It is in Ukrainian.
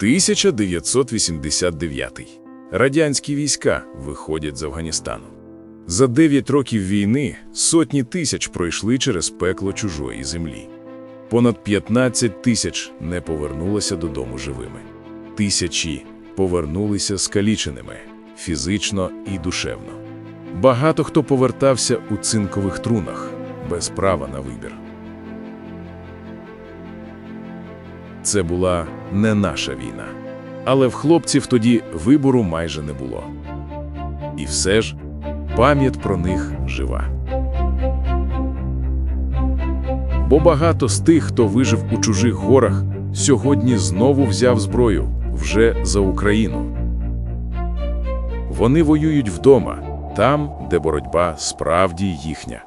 1989. Радянські війська виходять з Афганістану. За 9 років війни сотні тисяч пройшли через пекло чужої землі. Понад 15 тисяч не повернулося додому живими. Тисячі повернулися скаліченими фізично і душевно. Багато хто повертався у цинкових трунах без права на вибір. Це була не наша війна. Але в хлопців тоді вибору майже не було. І все ж пам'ять про них жива. Бо багато з тих, хто вижив у чужих горах, сьогодні знову взяв зброю вже за Україну. Вони воюють вдома, там, де боротьба справді їхня.